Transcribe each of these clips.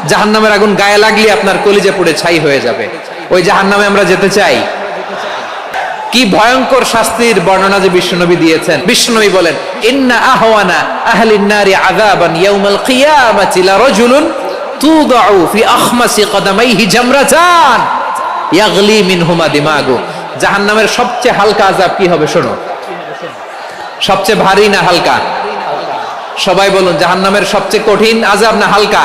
আফইদা জাহান্নামের আগুন গায়ে লাগলে আপনার কলিজা পুড়ে ছাই হয়ে যাবে। ওই জাহান্নামে আমরা যেতে চাই। কি ভয়ঙ্কর শাস্তির বর্ণনা যে বিশ্বনবী দিয়েছেন। বিশ্বনবী বলেন, ইন্না আহওয়ানা আহলিন নারি আযাবান ইয়াউমাল কিয়ামাতি লা রাজুলুন তুদাউ ফি আখমাসি কদামাইহি জামরাতান ইয়াগলি মিনহুমা দিমাগু। জাহান্নামের সবচেয়ে হালকা আযাব কি হবে শোনো? সবচেয়ে ভারী না হালকা? সবাই বলুন, জাহান্নামের সবচেয়ে কঠিন আযাব না হালকা?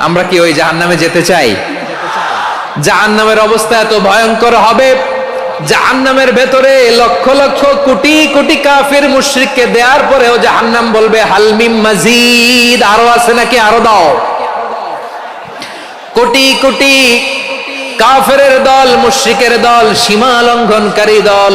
আমরা কি ওই জাহান্নামে যেতে চাই? জাহান্নামের অবস্থা এত ভয়ঙ্কর হবে। জাহান্নামের ভেতরে লক্ষ লক্ষ কোটি কোটি কাফির মুশরিককে দেওয়ার পরেও জাহান্নাম বলবে হালমিম মাজিদ। আরও আছে নাকি? আরও দাও। কোটি কোটি কাফেরের দল, মুশরিকের দল, সীমা লঙ্ঘনকারী দল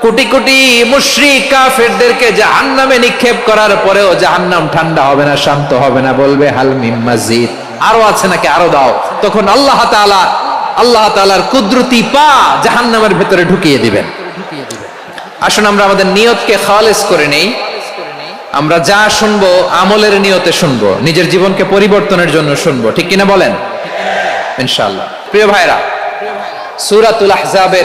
কোটি কোটি মুশরিক কাফেরদেরকে জাহান্নামে নিক্ষেপ করার পরেও জাহান্নাম ঠান্ডা হবে না, শান্ত হবে না, বলবে, হাল মিম মাজিদ। আরও আছে নাকি? আরও দাও। তখন আল্লাহ তাআলা, আল্লাহ তাআলার কুদরতি পা জাহান্নামের ভেতরে ঢুকিয়ে দিবেন। আসুন আমরা আমাদের নিয়তকে খালেস করে নেই। আমরা যা শুনব, আমলের নিয়তে শুনব, নিজের জীবনকে পরিবর্তনের জন্য শুনব। ঠিক কিনা বলেন? ইনশাআল্লাহ। প্রিয় ভাইরা, সূরাতুল আহজাবের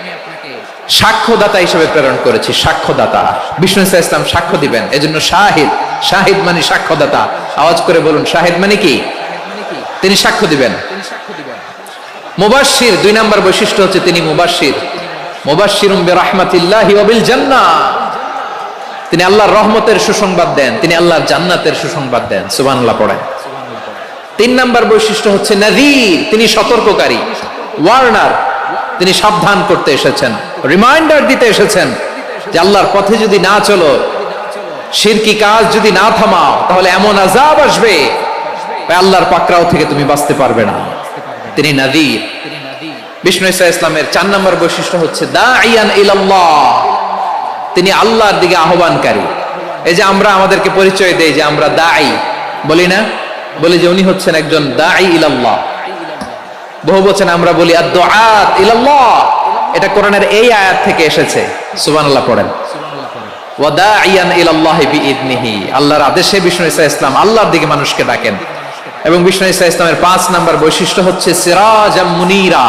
সাক্ষ্যদাতা হিসেবে প্রেরণ করেছি, সাক্ষ্যদাতা। বিষ্ণু ইসা ইসলাম সাক্ষ্য দিবেন, এজন্য শাহিদ শাহিদ মানে সাক্ষ্যদাতা। আওয়াজ করে বলুন, শাহিদ মানে কি? তিনি সাক্ষ্য দিবেন। মুবাশির দুই নম্বর বৈশিষ্ট্য হচ্ছে তিনি মুবাশির মুবাশির রাহমাতিল্লাহি ওয়া বিল জান্নাহ তিনি আল্লাহর রহমতের সুসংবাদ দেন, তিনি আল্লাহর জান্নাতের সুসংবাদ দেন। সুবহানাল্লাহ পড়েন। তিন নাম্বার বৈশিষ্ট্য হচ্ছে নাযীর, তিনি সতর্ককারী। ওয়ার্নার, তিনি সাবধান করতে এসেছেন। রিমাইন্ডার দিতে এসেছেন যে আল্লাহর পথে যদি না চলো শিরকি কাজ যদি না থামাও, তাহলে এমন আজাব আসবে আল্লাহর পাকরাও থেকে তুমি বাঁচতে পারবে না। তিনি নাযীর। বিষ্ণু ইসা ইসলামের চার নম্বর বৈশিষ্ট্য হচ্ছে তিনি আল্লাহর দিকে আহ্বানকারী। এই যে আমরা আমাদেরকে পরিচয় দেই যে আমরা দাই বলি না? বলি যে উনি হচ্ছেন একজন দাই ইলাল্লাহ। বহু বচন আমরা বলি আদ ইলাল্লাহ। এটা কোরআনের এই আয়াত থেকে এসেছে। সুবহানাল্লাহ পড়েন। ওয়াদাইয়ান ইলাল্লাহি আল্লাহর আদেশে বিষ্ণু ঈসা ইসলাম আল্লাহর দিকে মানুষকে ডাকেন। এবং বিষ্ণু ঈসা ইসলামের পাঁচ নাম্বার বৈশিষ্ট্য হচ্ছে সিরাজাম মুনিরা।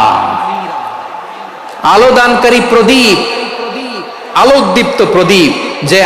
আলো দানকারী প্রদীপ আলোকদীপ্ত প্রদীপ, যে